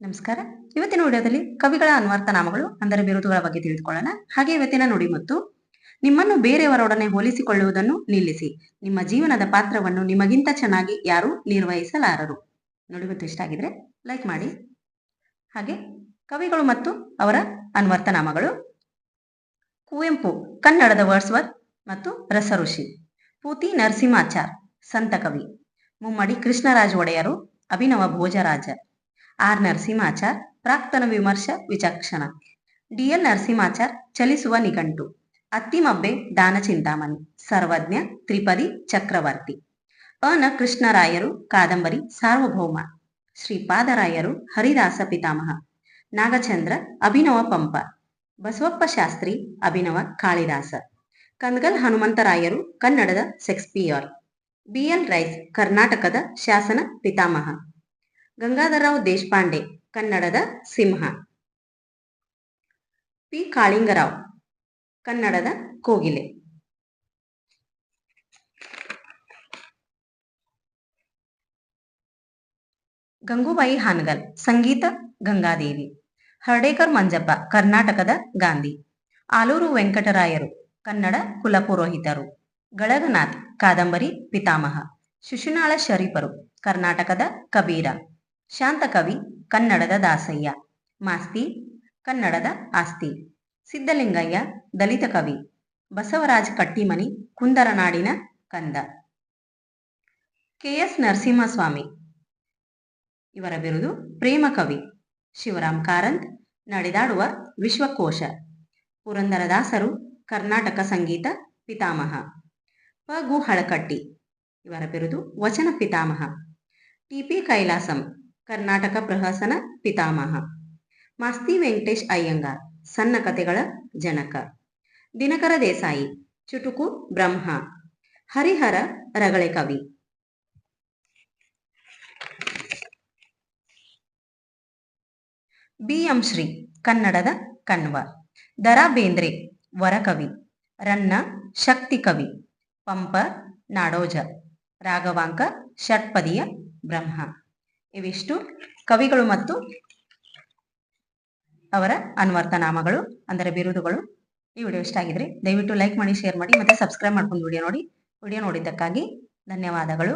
ನಮಸ್ಕಾರ. ಇವತ್ತಿನ ವಿಡಿಯೋದಲ್ಲಿ ಕವಿಗಳ ಅನ್ವರ್ಥ ನಾಮಗಳು, ಅಂದರೆ ಬಿರುದುಗಳ ಬಗ್ಗೆ ತಿಳಿದುಕೊಳ್ಳೋಣ. ಹಾಗೆ ಇವತ್ತಿನ ನುಡಿ ಮತ್ತು. ನಿಮ್ಮನ್ನು ಬೇರೆಯವರೊಡನೆ ಹೋಲಿಸಿಕೊಳ್ಳುವುದನ್ನು ನಿಲ್ಲಿಸಿ. ನಿಮ್ಮ ಜೀವನದ ಪಾತ್ರವನ್ನು ನಿಮಗಿಂತ ಚೆನ್ನಾಗಿ ಯಾರು ನಿರ್ವಹಿಸಲಾರರು. ನುಡಿ ಮತ್ತು ಇಷ್ಟ ಆಗಿದ್ರೆ? ಲೈಕ್ ಮಾಡಿ. ಹಾಗೆ ಕವಿಗಳು ಮತ್ತು ಅವರ ಅನ್ವರ್ಥ ನಾಮಗಳು. ಕುವೆಂಪು, ಕನ್ನಡದ ವರ್ಸ್ವರ್ ಮತ್ತು ರಸಋಷಿ. ಪೂತಿ ನರಸಿಂಹಾಚಾರ್, ಸಂತ ಕವಿ. ಮುಮ್ಮಡಿ ಕೃಷ್ಣರಾಜ ಒಡೆಯರು, ಅಭಿನವ ಭೋಜರಾಜ. ಆರ್ ನರಸಿಂಹಾಚಾರ್, ಪ್ರಾಕ್ತನ ವಿಮರ್ಶ, ವಿಚಕ್ಷಣ. ಡಿಎಲ್ ನರಸಿಂಹಾಚಾರ್, ಚಲಿಸುವ ನಿಘಂಟು. ಅತ್ತಿಮಬ್ಬೆ, ದಾನ ಚಿಂತಾಮಣಿ. ಸರ್ವಜ್ಞ, ತ್ರಿಪದಿ, ಚಕ್ರವರ್ತಿ. ಅನ ಕೃಷ್ಣರಾಯರು, ಕಾದಂಬರಿ, ಸಾರ್ವಭೌಮ. ಶ್ರೀಪಾದರಾಯರು ಹರಿದಾಸ ಪಿತಾಮಹ. ನಾಗಚಂದ್ರ, ಅಭಿನವ ಪಂಪ. ಬಸವಪ್ಪ ಶಾಸ್ತ್ರಿ, ಅಭಿನವ ಕಾಳಿದಾಸ. ಕಂದಗಲ್ ಹನುಮಂತರಾಯರು, ಕನ್ನಡದ ಸೆಕ್ಸ್ಪಿಯರ್ ಬಿಎಲ್ ರೈಸ್, ಕರ್ನಾಟಕದ ಶಾಸನ ಪಿತಾಮಹ. ಗಂಗಾಧರರಾವ್ ದೇಶಪಾಂಡೆ, ಕನ್ನಡದ ಸಿಂಹ. ಪಿ. ಕಾಳಿಂಗರಾವ್, ಕನ್ನಡದ ಕೋಗಿಲೆ. ಗಂಗೂಬಾಯಿ ಹಾನಗಲ್, ಸಂಗೀತ ಗಂಗಾದೇವಿ. ಹರ್ಡೇಕರ್ ಮಂಜಪ್ಪ, ಕರ್ನಾಟಕದ ಗಾಂಧಿ. ಆಲೂರು ವೆಂಕಟರಾಯರು, ಕನ್ನಡ ಕುಲಪುರೋಹಿತರು. ಗಳಗನಾಥ್, ಕಾದಂಬರಿ, ಪಿತಾಮಹ. ಶಿಶುನಾಳ ಶರೀಫರು, ಕರ್ನಾಟಕದ ಕಬೀರ. ಶಾಂತಕವಿ ಕನ್ನಡದ ದಾಸಯ್ಯ. ಮಾಸ್ತಿ ಕನ್ನಡದ ಆಸ್ತಿ. ಸಿದ್ದಲಿಂಗಯ್ಯ ದಲಿತ ಕವಿ. ಬಸವರಾಜ ಕಟ್ಟಿಮನಿ ಕುಂದರನಾಡಿನ ಕಂದ. ಕೆಎಸ್ ನರಸಿಂಹಸ್ವಾಮಿ. ಇವರ ಬಿರುದು ಪ್ರೇಮ ಕವಿ. ಶಿವರಾಮ್ ಕಾರಂತ್ ನಡೆದಾಡುವ ವಿಶ್ವಕೋಶ. ಪುರಂದರದಾಸರು ಕರ್ನಾಟಕ ಸಂಗೀತ ಪಿತಾಮಹ. ಪ ಗು ಹಳಕಟ್ಟಿ. ಇವರ ಬಿರುದು ವಚನ ಪಿತಾಮಹ. ಟಿಪಿ ಕೈಲಾಸಂ. ಕರ್ನಾಟಕ ಪ್ರಹಸನ ಪಿತಾಮಹ. ಮಾಸ್ತಿ ವೆಂಕಟೇಶ್ ಅಯ್ಯಂಗಾರ್, ಸಣ್ಣ ಕಥೆಗಳ ಜನಕ. ದಿನಕರ ದೇಸಾಯಿ, ಚುಟುಕು ಬ್ರಹ್ಮ. ಹರಿಹರ ರಗಳೆ ಕವಿ. ಬಿ. ಎಂ. ಶ್ರೀ, ಕನ್ನಡದ ಕಣ್ವ. ದರಾ ಬೇಂದ್ರೆ ವರಕವಿ. ರನ್ನ, ಶಕ್ತಿ ಕವಿ. ಪಂಪ, ನಾಡೋಜ. ರಾಘವಾಂಕ, ಷಟ್ಪದಿಯ ಬ್ರಹ್ಮ. ಇವಿಷ್ಟು ಕವಿಗಳು ಮತ್ತು ಅವರ ಅನ್ವರ್ಥ ನಾಮಗಳು, ಅಂದರೆ ಬಿರುದುಗಳು. ಈ ವಿಡಿಯೋ ಇಷ್ಟ ಆಗಿದ್ರೆ ದಯವಿಟ್ಟು ಲೈಕ್ ಮಾಡಿ ಶೇರ್ ಮಾಡಿ, ಮತ್ತೆ ಸಬ್ಸ್ಕ್ರೈಬ್ ಮಾಡ್ಕೊಂಡು ವಿಡಿಯೋ ನೋಡಿ. ವಿಡಿಯೋ ನೋಡಿದ್ದಕ್ಕಾಗಿ ಧನ್ಯವಾದಗಳು.